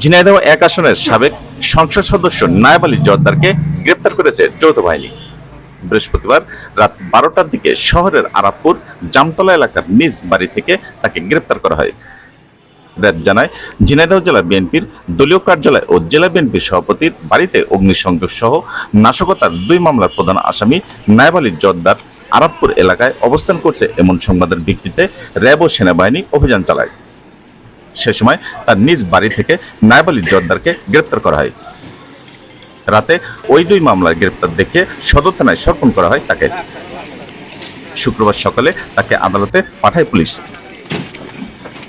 ঝিনাইদহ এক আসনের সাবেক সংসদ সদস্য নায়াব আলী জর্দারকে গ্রেপ্তার করেছে যৌথ বাহিনী। বৃহস্পতিবার রাত বারোটার দিকে শহরের আরাপুর জামতলা এলাকার নিজ বাড়ি থেকে তাকে গ্রেপ্তার করা হয়। র্যাব জানায়, ঝিনাইদহ জেলা বিএনপির দলীয় কার্যালয় ও জেলা বিএনপির সভাপতির বাড়িতে অগ্নিসংযোগ সহ নাশকতার দুই মামলার প্রধান আসামি নায়েব আলী জর্দার আরাবপুর এলাকায় অবস্থান করছে এমন সংবাদের ভিত্তিতে র্যাব ও সেনাবাহিনী অভিযান চালায়। সে সময় তার নিজ বাড়ি থেকে নায়েব আলী জর্দারকে গ্রেপ্তার করা হয়। রাতে ওই দুই মামলার গ্রেপ্তার দেখে সদর থানায় সমর্পণ করা হয় তাকে। শুক্রবার সকালে তাকে আদালতে পাঠায় পুলিশ।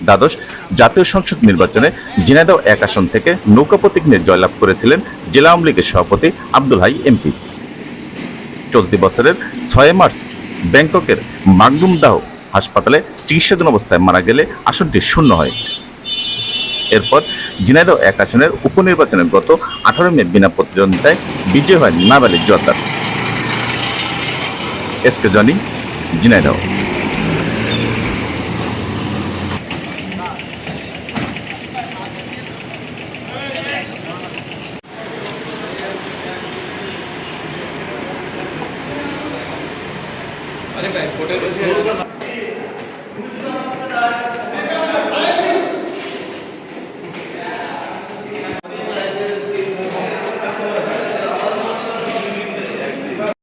দ্বাদশ, জাতীয় সংসদ নির্বাচনে ঝিনাইদহ এক আসন থেকে নৌকা প্রতীক নিয়ে জয়লাভ করেছিলেন জেলা আওয়ামী লীগের সভাপতি আব্দুল হাই এমপি। চলতি বছরের ছয় মার্চ ব্যাংককের মাগদুমদাহ হাসপাতালে চিকিৎসাধীন অবস্থায় মারা গেলে আসনটি শূন্য হয়। এরপর ঝিনাইদহ এক আসনের উপনির্বাচনে গত আঠারো মে বিনা প্রতিদ্বন্দ্বিতায় বিজয় হয় Nabali Joardar. S K Johnny, Jhenaidah. আরে ভাই ফটো